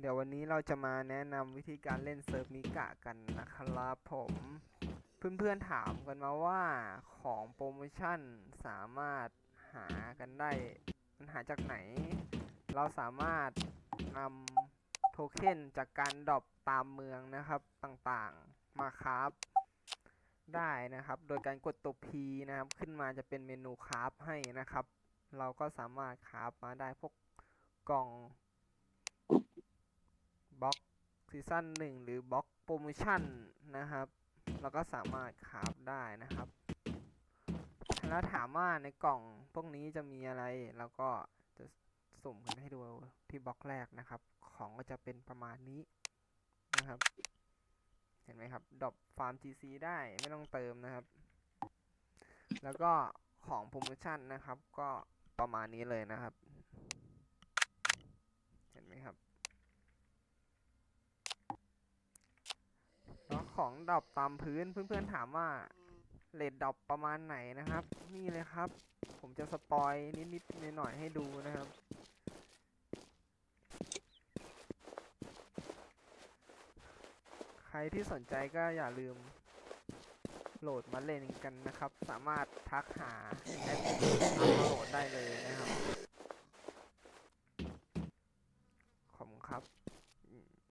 เดี๋ยววันนี้เราจะมาแนะนำวิธีการเล่นเซิร์ฟมิกะกันนะครับผมเพื่อนๆถามกันมาว่าของโปรโมชั่นสามารถหากันได้ มันหาจากไหน เราสามารถนำโทเค็นจากการดรอปตามเมืองนะครับต่างๆมาคราฟได้นะครับ โดยการกดตัว P นะครับ ขึ้นมาจะเป็นเมนูคราฟให้นะครับ เราก็สามารถคราฟมาได้พวกกล่อง ซีซั่น1หรือบล็อกโปรโมชั่นนะครับเราก็สามารถคราฟได้นะครับ แล้วถามว่าในกล่องพวกนี้จะมีอะไรเราก็จะสุ่มกันให้ดูที่บล็อกแรกนะครับ ของก็จะเป็นประมาณนี้นะครับ เห็นไหมครับดอปฟาร์ม GC ได้ไม่ต้องเติมนะครับ แล้วก็ของโปรโมชั่นนะครับ ก็ประมาณนี้เลยนะครับ เห็นไหมครับ ของดรอปตามพื้น เพื่อนๆถามว่าเลดดรอปประมาณไหนนะครับ นี่เลยครับ ผมจะสปอยนิดๆหน่อยๆให้ดูนะครับ ใครที่สนใจก็อย่าลืมโหลดมาเล่นกันนะครับ สามารถทักหาแอปอัพโหลดได้เลยนะครับ ขอบคุณครับ